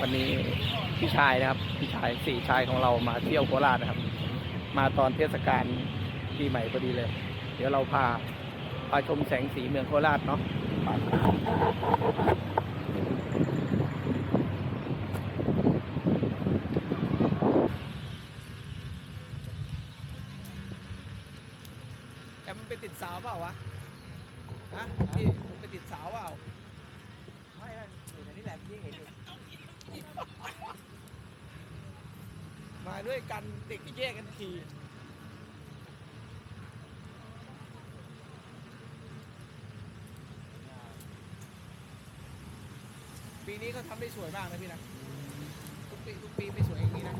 วันนี้พี่ชายนะครับพี่ชายสี่ชายของเรามาเที่ยวโคราชนะครับ มาตอนเทศกาลปีใหม่พอดีเลย เดี๋ยวเราพาพาชมแสงสีเมืองโคราชเนาะแต่มันไปติดสาวเปล่าวะฮะพี่มันไปติดสาวเปล่า ไม่ไม่อยู่ในนี่แหละพี่เห็นอยู่ มาด้ วยกันเด็กที่แยกกันขี่ปีนี้เขาทำได้สวยมากนะพี่นะ ทุกปีทุกปีไม่สวยอย่างนี้นะ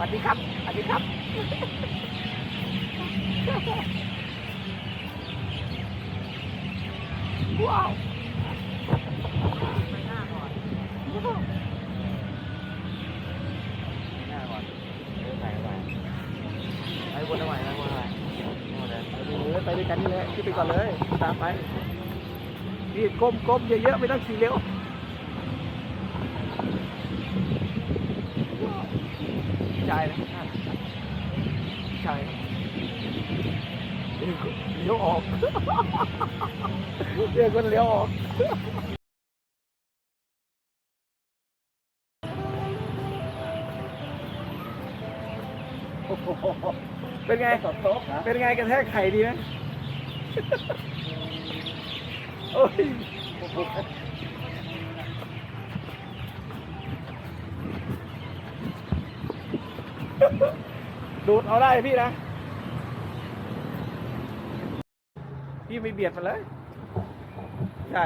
วัสดีครับสวัสดีครับ ว้าวไปด้วยไปเลยไปด้วยกันนี่แหละขึ้นไปก่อนเลย ตามไป นี่ก้มก้มเยอะๆไม่ต้องขี่เร็ว ใช่นะใช่เลี้ยวออกเรียกคนเลี้ยวออกโอ้โหเป็นไงตบโต๊ะนะเป็นไงกระแทกไข่ดีไหมโอ้ย ดูดเอาได้พี่นะ พี่ไม่เบียดมันเลย ใช่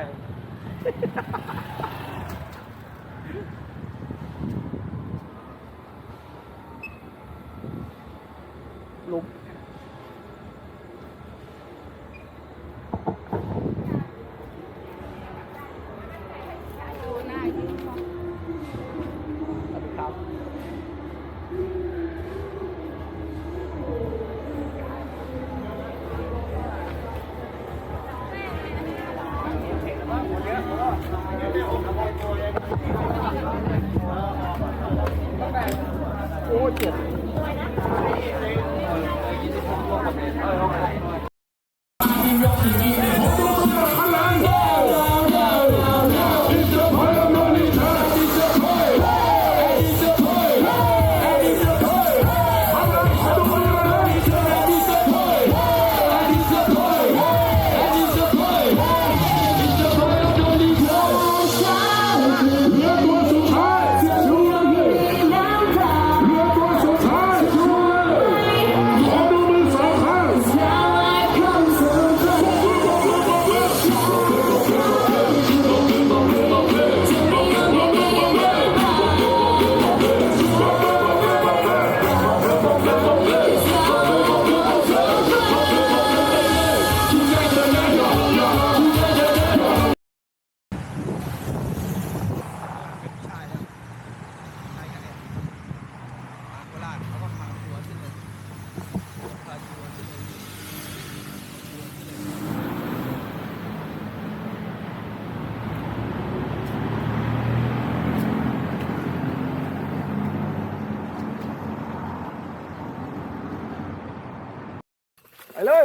เลย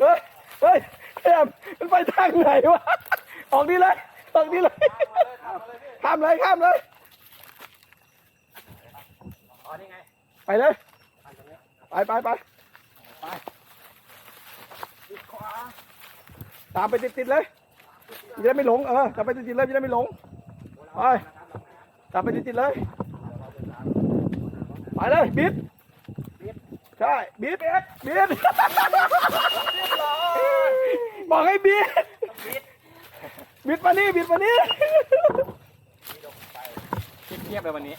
เฮ้ยเฮ้ยแอมมันไปทางไหนวะ ออกนี่เลย ออกนี่เลยข้ามเลยข้ามเลยอ๋อนี่ไงไปเลยไปไปไปตามไปติดๆเลยจะได้ไม่หลง เออตามไปติดๆเลยจะได้ไม่หลง ไปตามไปติดๆเลย ไปเลย บิด ใช่บิดบิดบอกให้บิดบิดมานี่บิดมานี่เทียบไปวันนี้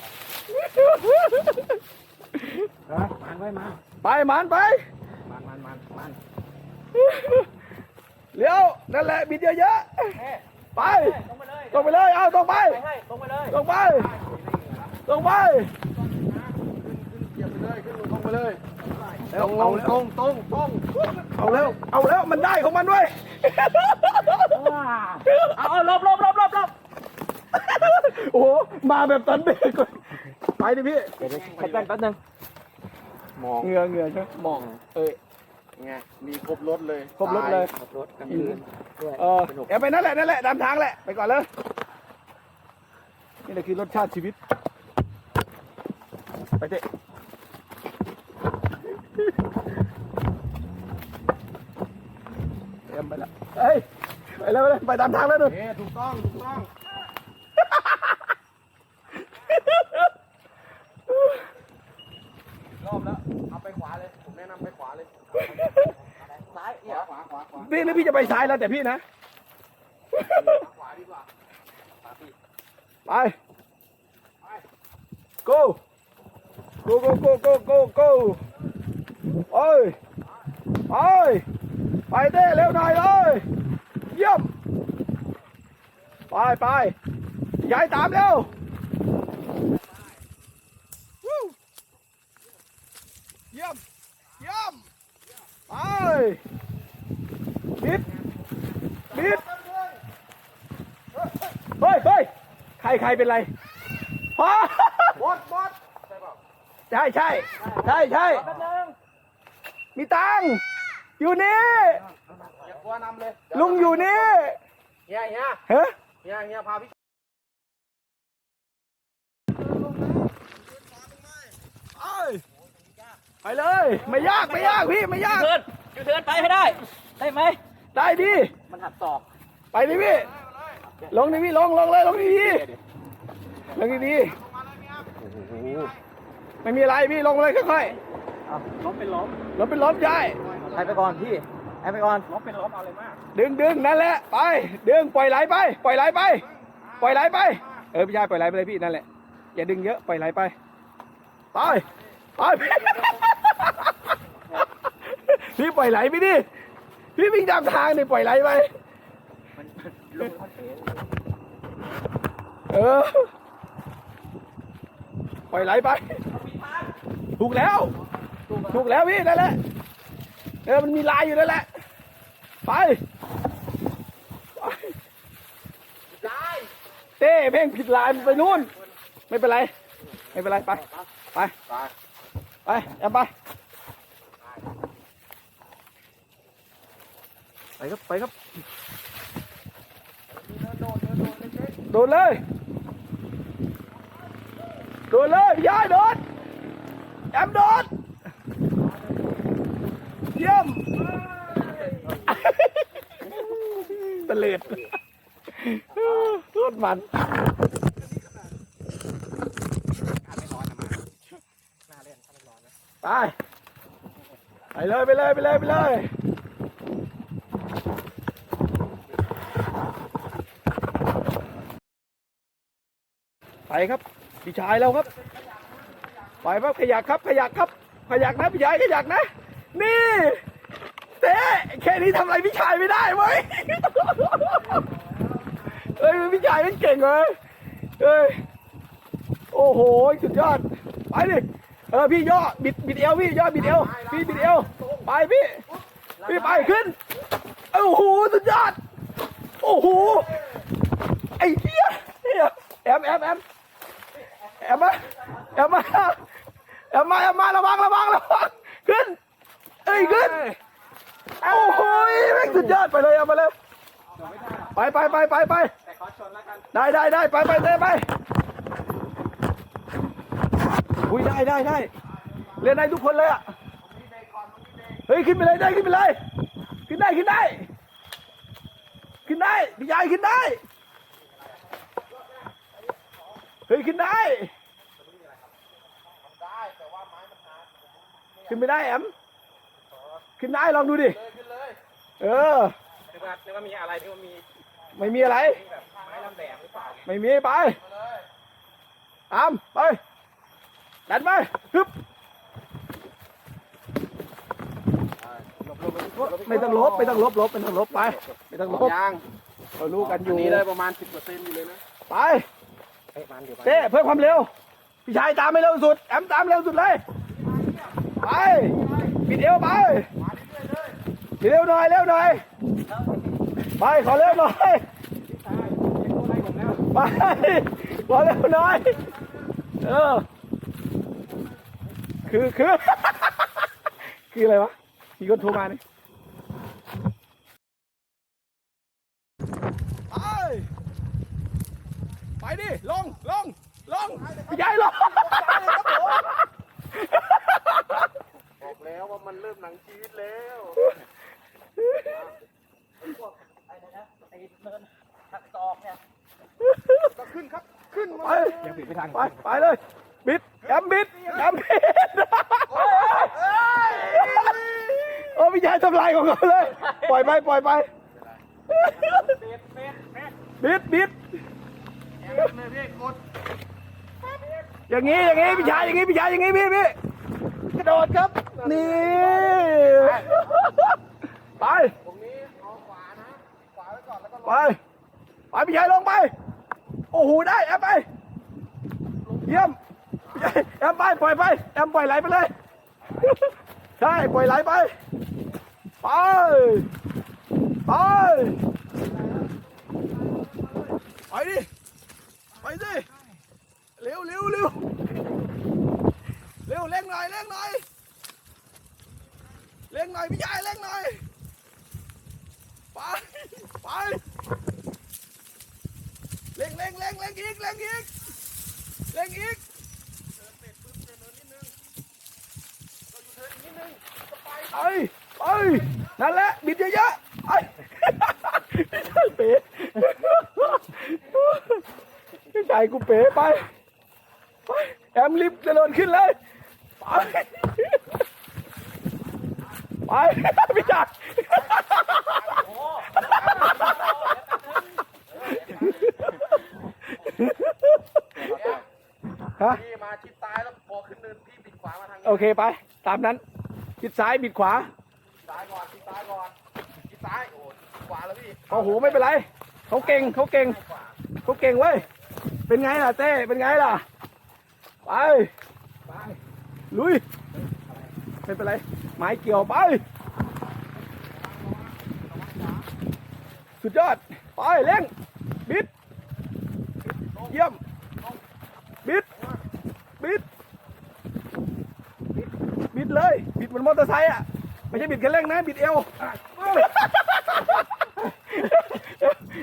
มันไว้มาไปหมันไปมันมันมันมันเลี้ยวนั่นแหละบิดเยอะๆไปตรงไปเลยตรงไปเลยเอาตรงไปไปให้ตรงไปเลยตรงไปตรงไปตรงไปเลยเร็วเอา ตรงตรงตรงเอาแล้วเอาแล้วมันได้ของมันด้วยเอาเอาลบลบลบลบลบโอ้โหมาแบบตันเบรกเลยไปดิพี่เดี๋ยวเดี๋ยวแค่แป๊บแป๊บนึงมองเหงื่อเหงื่อใช่ไหมมองเอ้ยไงมีครบรถเลยครบรถเลยครบรถกลางคืนด้วยเออเดี๋ยวไปนั่นแหละนั่นแหละตามทางแหละไปก่อนเลยนี่แหละคือรสชาติชีวิตไปเถอะ เตรียมไปแล้วเฮ้ยไปแล้วไปแล้วไปตามทางแล้วดู เอ๊ถูกต้องถูกต้องรอบแล้วเอาไปขวาเลยผมแนะนำไปขวาเลยซ้ายขวาขวาขวาขวาพี่นะพี่จะไปซ้ายแล้วแต่พี่นะ ขวาดีกว่าขวาพี่ไป go go go go go go go โอ้ยไปไปเต้เร็วหน่อยเลยเยี่ยมไปไปยายตามเร็ววู้เยี่ยมเยี่ยมไปบิดบิดเฮ้ยเฮ้ยใครใครเป็นไรฮะบอสบอสใช่ใช่ใช่ใช่ แป๊บนึงมีตังค์อยู่นี่ อย่ากลัวนำเลยลุงอยู่นี่เฮียเฮียเฮ้ยเฮียเฮียพาพี่ไปเลย ไม่ยากไม่ยากพี่ไม่ยากเทินยูเทินไปให้ได้ ได้ไหม ได้ดิมันหักศอก ไปดิพี่ ลงดิพี่ลงลงเลยลงดิพี่ลงดิพี่ไม่มีอะไรพี่ลงเลยค่อย ล้มเป็นล้มๆรถเป็นล้มใช่ใครไปก่อนพี่ไอไปก่อน ล้มเป็นล้มเอาเลยมากดึงดึงนั่นแหละไป ดึงปล่อยไหลไป ปล่อยไหลไป ปล่อยไหลไป เออพี่ชายปล่อยไหลไปเลยพี่นั่นแหละอย่าดึงเยอะปล่อยไหลไปไปไปพี่พี่ปล่อยไหลไปดิพี่วิ่งตามทางนี่ปล่อยไหลไปลุงมันเสียเออปล่อยไหลไปถูกแล้ว ถูกแล้วพี่นั่นแหละเออมันมีลายอยู่นั่นแหละ ไปไปได้เต้เพ่งผิดลายมันไปนู่น ไม่เป็นไร ไม่เป็นไรไป ไป ไปไปแอมไป ไปครับ ไปครับ โดดเลย โดดเลยพี่ยายโดดแอมโดด เยี่ยมตะเลิดรถมันไป ไปเลยไปเลยไปเลยไปเลยไปครับพี่ชายเราครับ ไปครับขยักครับขยักครับขยักนะพี่ชายขยักนะ นี่เต้แค่นี้ทำอะไรพี่ชายไม่ได้เว้ยเฮ้ยพี่ชายมันเก่งเลยเฮ้ยโอ้โหสุดยอดไปดิเออพี่ย่อบิดบิดเอวพี่ย่อบิดเอวพี่บิดเอวไปพี่พี่ไปขึ้นโอ้โหสุดยอดโอ้โหไอ้เหี้ยเพียแอมแอมแอมแอมมาแอมมาแอมมาแอมมาระวังระวังระวังขึ้น อ้ยขึ้นโอ้โหแม่งสุดยอดไปเลยเอามาเลยไปไปไปไปไปแต่ขอชนแล้วกันได้ได้ได้ไปไปเต้ไปอุ้ยได้ได้ได้เล่นได้ทุกคนเลยอะเฮ้ยขึ้นไปเลยได้ขึ้นไปเลยขึ้นได้ขึ้นได้ ขึ้นได้พี่ยายขึ้นได้เฮ้ยขึ้นได้ขึ้นไม่ได้แอม ขึ้นได้ลองดูดิขึ้นเลยเออ นึกว่านึกว่ามีอะไรนึกว่ามีไม่มีอะไรแบบไม้ลำแดงหรือเปล่าไม่มีไปตามไปดันไปฮึบไม่ต้องลบไม่ต้องลบลบไม่ต้องลบไปไม่ต้องลบยางเรารู้กันอยู่นี้ได้ประมาณ 10%อยู่เลยนะไปเฮ้ยมันเดี๋ยวเต้เพิ่มความเร็วพี่ชายตามไม่เร็วสุดแอมตามเร็วสุดเลยไปปิดเอวไป เร็วหน่อยเร็วหน่อยไปขอเร็วหน่อยไปขอเร็วหน่อยเออคือคือ คืออะไรวะมีคนโทรมาเนี่ยไป ไปดิ ลง ลง ลงพี่ใหญ่ลง บอกแล้วว่ามันเริ่มหนังชีวิตแล้ว ก็ขึ้น ครับขึ้นมาไปยังปิดไม่ทันไปไปเลยบิดแอมบิดแอมบิดโอ้พี่ใหญ่ทำลายของเขาเลย ปล่อยไปปล่อยไปบิดบิดอย่างงี้อย่างงี้พี่ชายอย่างงี้พี่ชายอย่างงี้พี่พี่กระโดดครับนี่ไปตรงนี้เอาขวานะขวาไว้ก่อนแล้วก็ลงไปไปพี่ชายลงไป โอ้โหได้แอมไป เยี่ยมแอมไปปล่อยไปแอมปล่อยไหลไปเลยใช่ปล่อยไหลไปไปไปไปดิไปดิเร็วเร็วเร็วเร็วเร่งหน่อยเร่งหน่อยเร่งหน่อยพี่ชายเร่งหน่อยไปไป เร่งเร่งเร่งเร่งอีกเร่งอีกเร่งอีกไปไปนั่นแหละบิดเยอะๆไปเป๋พี่ชายกูเป๋ไปไปแอมลิฟต์กระโดดขึ้นเลยไปไปพี่ชาย ฮะ พี่มาชิด ซ้ายแล้วพอขึ้นเนินพี่ปิดขวามาทางนี้โอเคไป ตามนั้นบิดซ้ายบิดขวาซ้ายก่อนชิดซ้ายก่อนชิดซ้ายโอ้ขวาแล้วพี่โอ้โหไม่เป็นไรเขาเก่งเขาเก่งเขาเก่งเว้ยเป็นไงล่ะเต้เป็นไงล่ะไปไปลุยไม่เป็นไรไม้เกี่ยวไป สุดยอดไปเร่งบิดเยี่ยมบิด บิดบิดเลยบิดเหมือนมอเตอร์ไซค์อะไม่ใช่บิดแค่เร่งนะบิดเอว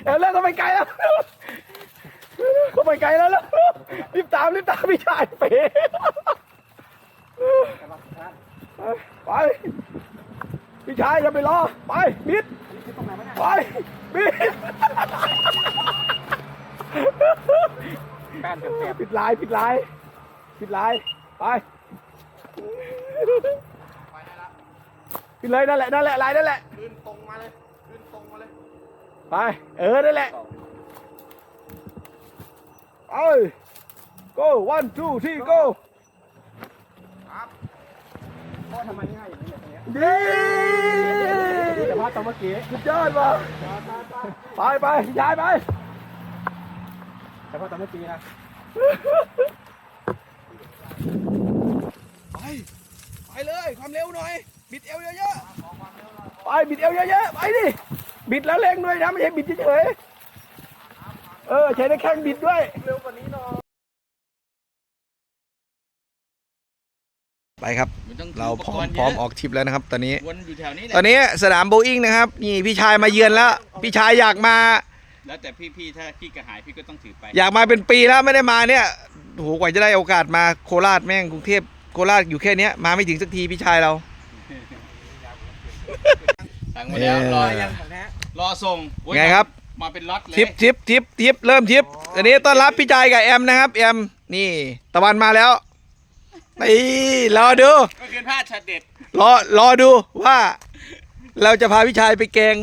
เออเล่นเข้าไปไกลแล้วเข้าไปไกลแล้วแล้วรีบตามรีบตามพี่ชายเป๋ไปพี่ชายอย่าไปรอไปมิดไปมิดแป้นเต็มปิดลายปิดลาย ปิดลายไป ไปได้ละปิดเลยนั่นแหละนั่นแหละลายนั่นแหละขึ้นตรงมาเลยขึ้นตรงมาเลยไป เออ นั่นแหละไป go one two three go ครับโอ้ทำไมง่ายอย่างนี้เนี่ยตรงเนี้ยดีแต่ว่าตอนเมื่อกี้สุดยอดว่ะไปไปย้ายไปแต่ว่าตอนเมื่อกี้นะ ไปไปเลยความเร็วหน่อย บิดเอวเยอะๆไปบิดเอวเยอะๆไปดิบิดแล้วเร่งด้วยนะไม่ใช่บิดเฉยๆเออใช้ได้แข้งบิดด้วยเร็วกว่านี้หน่อยไปครับไม่ต้องเราพร้อมปกณ์พร้อมเยะออกทริปแล้วนะครับ ตอนนี้วนอยู่แถวนี้แหตอละนนี้สนามโบอิงนะครับ นี่พี่ชายมาเยือนแล้ว พี่ชายอยากมา แล้วแต่พี่ๆถ้าพี่กระหายพี่ก็ต้องถือไป อยากมาเป็นปีแล้วไม่ได้มาเนี่ยโอ้โหกว่าจะได้โอกาสมาโคราชแม่งกรุงเทพโคราชอยู่แค่เนี้ยมาไม่ถึงสักทีพี่ชายเรา สั่งมาแล้วเออรอยังรอส่งโอ้ยไงครับ มาเป็นล็อตเลยทิปทิปทิปทิปเริ่มทิปอันนี้ต้อนรับพี่ชายกับแอมนะครับแอมนี่ ตะวันมาแล้วนี่รอดูก็คือผ้าชัดเด็ดรอรอดูว่า เราจะพาพี่ชายไปแกง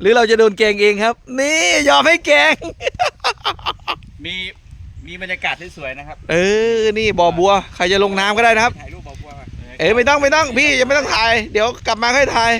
หรือเราจะโดนแกงเองครับ นี่ยอมให้แกง มี มีบรรยากาศที่สวยนะครับเออ นี่บ่อบัว ใครจะลงน้ำก็ได้นะครับ ถ่ายรูปบอกว่าเอ้ยไม่ต้องไม่ต้องพี่ยังไม่ต้องถ่าย เดี๋ยวกลับมาค่อยถ่าย